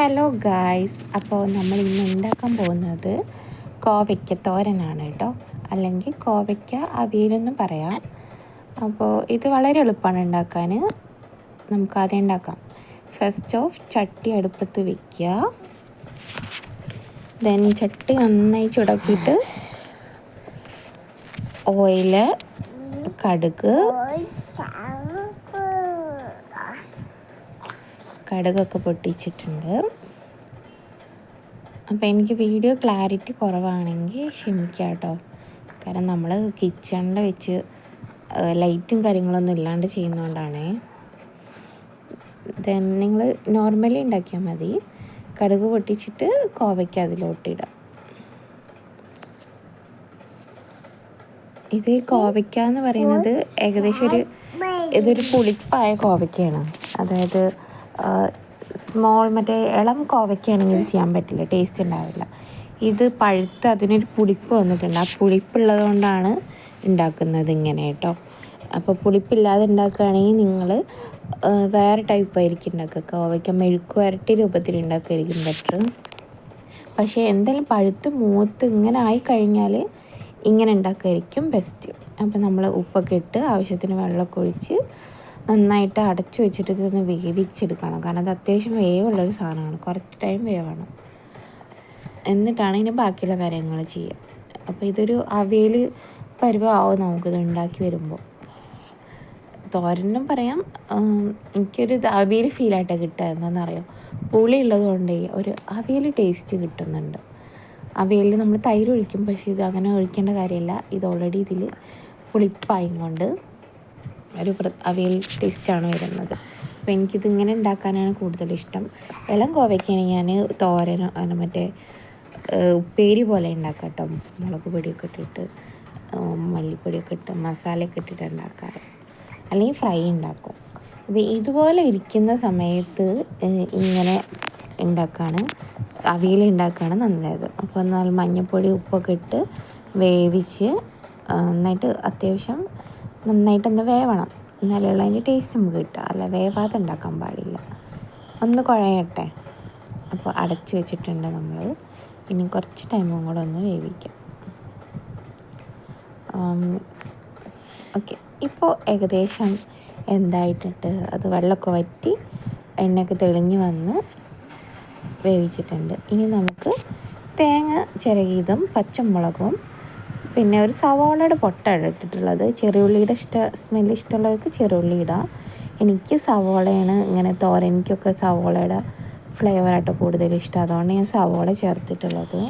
Hello guys അപ്പോൾ നമ്മൾ ഇന്ന് ഉണ്ടാക്കാൻ പോകുന്നത് കോവയ്ക്ക തോരനാണ് കേട്ടോ. അല്ലെങ്കിൽ കോവയ്ക്ക അവിയലെന്നും പറയാം. അപ്പോൾ ഇത് വളരെ എളുപ്പമാണ് ഉണ്ടാക്കാൻ. നമുക്ക് ആദ്യം ഉണ്ടാക്കാം. ഫസ്റ്റ് ഓഫ് ചട്ടി അടുപ്പത്ത് വയ്ക്കുക ദെൻ ചട്ടി നന്നായി ചുടക്കിയിട്ട് ഓയിൽ കടുക് കടുകൊക്കെ പൊട്ടിച്ചിട്ടുണ്ട്. അപ്പോൾ എനിക്ക് വീഡിയോ ക്ലാരിറ്റി കുറവാണെങ്കിൽ ക്ഷമിക്കുക കേട്ടോ കാരണം നമ്മൾ കിച്ചണിൽ വെച്ച് ലൈറ്റും കാര്യങ്ങളൊന്നും ഇല്ലാണ്ട് ചെയ്യുന്നതുകൊണ്ടാണ് ദെൻ നിങ്ങൾ നോർമലി ഉണ്ടാക്കിയാൽ മതി. കടുക് പൊട്ടിച്ചിട്ട് കോവയ്ക്ക് അതിലോട്ടിടാം. ഇത് കോവയ്ക്ക എന്ന് പറയുന്നത് ഏകദേശം ഒരു ഇതൊരു പുളിപ്പായ കോവയ്ക്കയാണ്. അതായത് സ്മോൾ മറ്റേ ഇളം കോവയ്ക്കാണെങ്കിൽ ഇത് ചെയ്യാൻ പറ്റില്ല ടേസ്റ്റ് ഉണ്ടാവില്ല. ഇത് പഴുത്ത് അതിനൊരു പുളിപ്പ് വന്നിട്ടുണ്ട്. ആ പുളിപ്പുള്ളത് കൊണ്ടാണ് ഉണ്ടാക്കുന്നത് ഇങ്ങനെ കേട്ടോ. അപ്പോൾ പുളിപ്പില്ലാതെ ഉണ്ടാക്കുകയാണെങ്കിൽ നിങ്ങൾ വേറെ ടൈപ്പ് ആയിരിക്കും ഉണ്ടാക്കുക. കോവയ്ക്ക മെഴുക്ക് വരട്ടി രൂപത്തിൽ ഉണ്ടാക്കുകയായിരിക്കും ബെറ്റർ പക്ഷേ എന്തായാലും പഴുത്ത് മൂത്ത് ഇങ്ങനെ ആയി കഴിഞ്ഞാൽ ഇങ്ങനെ ഉണ്ടാക്കുകയായിരിക്കും ബെസ്റ്റ് അപ്പോൾ നമ്മൾ ഉപ്പൊക്കെ ഇട്ട് ആവശ്യത്തിന് വെള്ളമൊക്കെ ഒഴിച്ച് നന്നായിട്ട് അടച്ചു വെച്ചിട്ട് ഇതൊന്ന് വേവിച്ചെടുക്കണം. കാരണം അത് അത്യാവശ്യം വേവുള്ളൊരു സാധനമാണ്. കുറച്ച് ടൈം വേവാണ്. എന്നിട്ടാണ് ഇനി ബാക്കിയുള്ള കാര്യങ്ങൾ ചെയ്യുക. അപ്പോൾ ഇതൊരു അവയിൽ പരിവമാവും നമുക്കിത് ഉണ്ടാക്കി വരുമ്പോൾ. തോരനും പറയാം. എനിക്കൊരു അവിയൽ ഫീലായിട്ടാണ് കിട്ടുക. എന്താണെന്നറിയാം? പുളി ഉള്ളത് കൊണ്ടേ ഒരു അവിയൽ ടേസ്റ്റ് കിട്ടുന്നുണ്ട്. അവിയലിൽ നമ്മൾ തൈര് ഒഴിക്കും. പക്ഷേ ഇത് അങ്ങനെ ഒഴിക്കേണ്ട കാര്യമില്ല. ഇത് ഓൾറെഡി ഇതിൽ പുളിപ്പായും കൊണ്ട് ഒരു അവിയൽ ടേസ്റ്റാണ് വരുന്നത്. അപ്പോൾ എനിക്കിത് ഇങ്ങനെ ഉണ്ടാക്കാനാണ് കൂടുതൽ ഇഷ്ടം. ഇളം കോവയ്ക്കാണ് ഞാൻ തോരനോ മറ്റേ ഉപ്പേരി പോലെ ഉണ്ടാക്കാം കേട്ടോ മുളക് പൊടിയൊക്കെ ഇട്ടിട്ട് മല്ലിപ്പൊടിയൊക്കെ ഇട്ട് മസാലയൊക്കെ ഇട്ടിട്ട് ഉണ്ടാക്കാറ്. അല്ലെങ്കിൽ ഫ്രൈ ഉണ്ടാക്കും. അപ്പോൾ ഇതുപോലെ ഇരിക്കുന്ന സമയത്ത് ഇങ്ങനെ ഉണ്ടാക്കുകയാണ് അവിയൽ ഉണ്ടാക്കുകയാണ് നല്ലത്. അപ്പോൾ എന്നാൽ മഞ്ഞൾപ്പൊടി ഉപ്പൊക്കെ ഇട്ട് വേവിച്ച് നന്നായിട്ട് അത്യാവശ്യം നന്നായിട്ട് നന്നായിട്ടൊന്ന് വേവണം. എന്നാലുള്ള അതിന്റെ ടേസ്റ്റ് നമുക്ക് കിട്ടുക. അല്ല വേവാതെ ഉണ്ടാക്കാൻ പാടില്ല. ഒന്ന് കുഴയട്ടെ. അപ്പോൾ അടച്ചു വെച്ചിട്ടുണ്ട് നമ്മൾ ഇനി കുറച്ച് ടൈമും കൂടെ ഒന്ന് വേവിക്കാം. ഓക്കെ ഇപ്പോൾ ഏകദേശം എന്തായിട്ടിട്ട് അത് വെള്ളമൊക്കെ വറ്റി എണ്ണയൊക്കെ തെളിഞ്ഞ് വന്ന് വേവിച്ചിട്ടുണ്ട്. ഇനി നമുക്ക് തേങ്ങ ചിരകിയതും പച്ചമുളകും പിന്നെ ഒരു സവാളയുടെ പൊട്ടാണ് ഇട്ടിട്ടുള്ളത്. ചെറിയുള്ളിയുടെ ഇഷ്ട സ്മെല്ല് ഇഷ്ടമുള്ളവർക്ക് ചെറിയുള്ളി ഇടാം. എനിക്ക് സവാളയാണ് ഇങ്ങനെ തോരനിക്കൊക്കെ സവാളയുടെ ഫ്ലേവറായിട്ട് കൂടുതൽ ഇഷ്ടം. അതുകൊണ്ട് ഞാൻ സവാള ചേർത്തിട്ടുള്ളത്.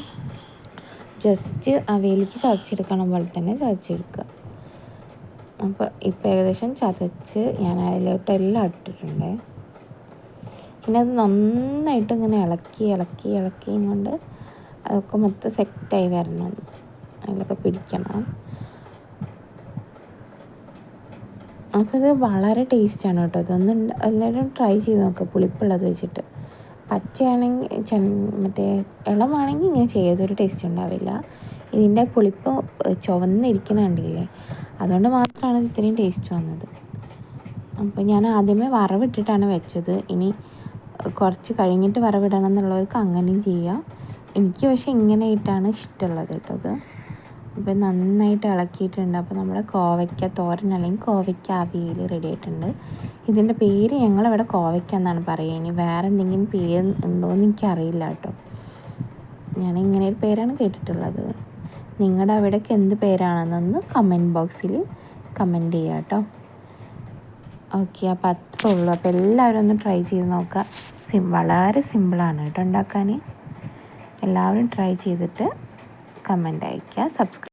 ജസ്റ്റ് അവയിലേക്ക് ചതച്ചെടുക്കണം പോലെ തന്നെ ചതച്ചെടുക്കുക. അപ്പോൾ ഇപ്പോൾ ഏകദേശം ചതച്ച് ഞാൻ അതിലോട്ട് എല്ലാം ഇട്ടിട്ടുണ്ട്. പിന്നെ അത് നന്നായിട്ട് ഇങ്ങനെ ഇളക്കി ഇളക്കി ഇളക്കിയും കൊണ്ട് അതൊക്കെ മൊത്തം സെറ്റായി വരണം. അതിലൊക്കെ പിടിക്കണം. അപ്പോൾ ഇത് വളരെ ടേസ്റ്റാണ് കേട്ടോ. ഇതൊന്നും എല്ലാവരും ട്രൈ ചെയ്ത് നോക്കുക പുളിപ്പുള്ളത് വെച്ചിട്ട്. പച്ചയാണെങ്കിൽ ചെ മറ്റേ ഇളമാണെങ്കിൽ ഇങ്ങനെ ചെയ്തൊരു ടേസ്റ്റ് ഉണ്ടാവില്ല. ഇതിന്റെ പുളിപ്പ് ചുവന്നിരിക്കുന്ന കണ്ടില്ലേ? അതുകൊണ്ട് മാത്രമാണ് ഇത്രയും ടേസ്റ്റ് വന്നത്. അപ്പോൾ ഞാൻ ആദ്യമേ വറവിട്ടിട്ടാണ് വെച്ചത്. ഇനി കുറച്ച് കഴിഞ്ഞിട്ട് വറവിടണം എന്നുള്ളവർക്ക് അങ്ങനെയും ചെയ്യാം. എനിക്ക് പക്ഷേ ഇങ്ങനെ ഇട്ടാണ് ഇഷ്ടമുള്ളത് കേട്ടോ അപ്പോൾ നന്നായിട്ട് ഇളക്കിയിട്ടുണ്ട്. അപ്പോൾ നമ്മുടെ കോവയ്ക്ക തോരൻ അല്ലെങ്കിൽ കോവയ്ക്ക അവിയൽ റെഡി ആയിട്ടുണ്ട്. ഇതിന്റെ പേര് ഞങ്ങളിവിടെ കോവയ്ക്ക എന്നാണ് പറയുക. ഇനി വേറെ എന്തെങ്കിലും പേര് ഉണ്ടോ എന്ന് എനിക്കറിയില്ല കേട്ടോ. ഞാൻ ഇങ്ങനെ ഒരു പേരാണ് കേട്ടിട്ടുള്ളത്. നിങ്ങളുടെ അവിടേക്ക് എന്ത് പേരാണെന്നൊന്ന് കമന്റ് ബോക്സിൽ കമന്റ് ചെയ്യുക കേട്ടോ. ഓക്കെ അപ്പോൾ അത്രേ ഉള്ളൂ. അപ്പോൾ എല്ലാവരും ഒന്ന് ട്രൈ ചെയ്ത് നോക്കുക. സിം വളരെ സിമ്പിളാണ് കേട്ടോ ഉണ്ടാക്കാൻ എല്ലാവരും ട്രൈ ചെയ്തിട്ട് കമന്റ് അയയ്ക്കുക. സബ്സ്ക്രൈബ്